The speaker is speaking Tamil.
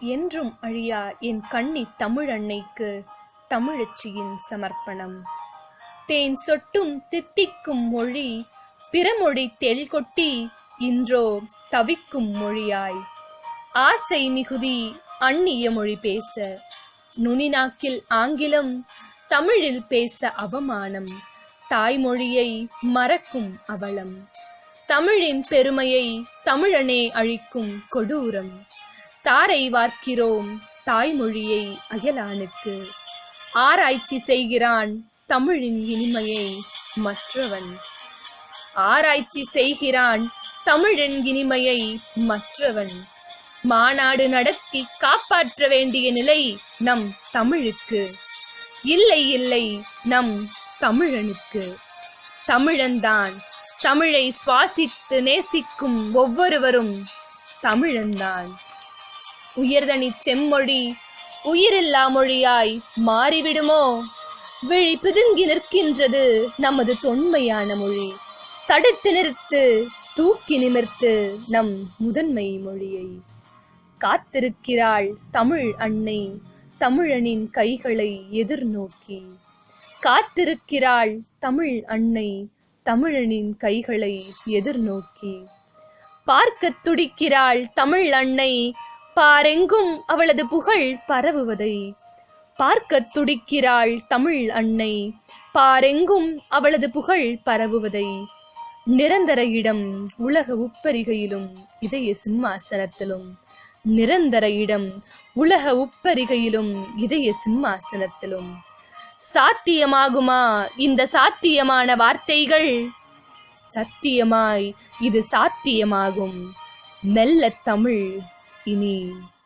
என்றும் அழியா என் கண்ணி தமிழன்னைக்கு தமிழச்சியின் சமர்ப்பணம். தேன் சொட்டும் தித்திக்கும் மொழி பிறமொழி தெள்கொட்டி இன்றோ தவிக்கும் மொழியாய். ஆசை மிகுதி அந்நிய மொழி பேச நுனிநாக்கில் ஆங்கிலம் தமிழில் பேச அவமானம் தாய்மொழியை மறக்கும் அவலம். தமிழின் பெருமையை தமிழனே அழிக்கும் கொடூரம். தாரை வார்க்கிறோம் தாய்மொழியை அயலானுக்கு. ஆராய்ச்சி செய்கிறான் தமிழின் இனிமையை மற்றவன். ஆராய்ச்சி செய்கிறான் தமிழின் இனிமையை மற்றவன். மாநாடு நடத்தி காப்பாற்ற வேண்டிய நிலை நம் தமிழுக்கு. இல்லை இல்லை நம் தமிழனுக்கு. தமிழன்தான் தமிழை சுவாசித்து நேசிக்கும் ஒவ்வொருவரும் தமிழன்தான். உயர்தனி செம்மொழி உயிரில்லா மொழியாய் மாறிவிடுமோ? விழி பிதுங்கி நிற்கின்றது நமது தொன்மையான மொழி. தடுத்து நிறுத்து தூக்கி நிமிர்த்து நம் முதன்மை மொழியை. காத்திருக்கிறாள் தமிழ் அன்னை தமிழனின் கைகளை எதிர்நோக்கி காத்திருக்கிறாள் தமிழ் அன்னை தமிழனின் கைகளை எதிர்நோக்கி பார்க்கத் துடிக்கிறாள் தமிழ் அன்னை பாரெங்கும் அவளது புகழ் பரவுவதை. பார்க்கத் துடிக்கிறாள் தமிழ் அன்னை பாரெங்கும் அவளது புகழ் பரவுவதை. நிரந்தர இடம் உலக உப்பரிகையிலும் இதய சிம்மாசனத்திலும். நிரந்தர இடம் உலக உப்பரிகையிலும் இதய சிம்மாசனத்திலும். சாத்தியமாகுமா இந்த சாத்தியமான வார்த்தைகள்? சத்தியமாய் இது சாத்தியமாகும். மெல்ல தமிழ் ini.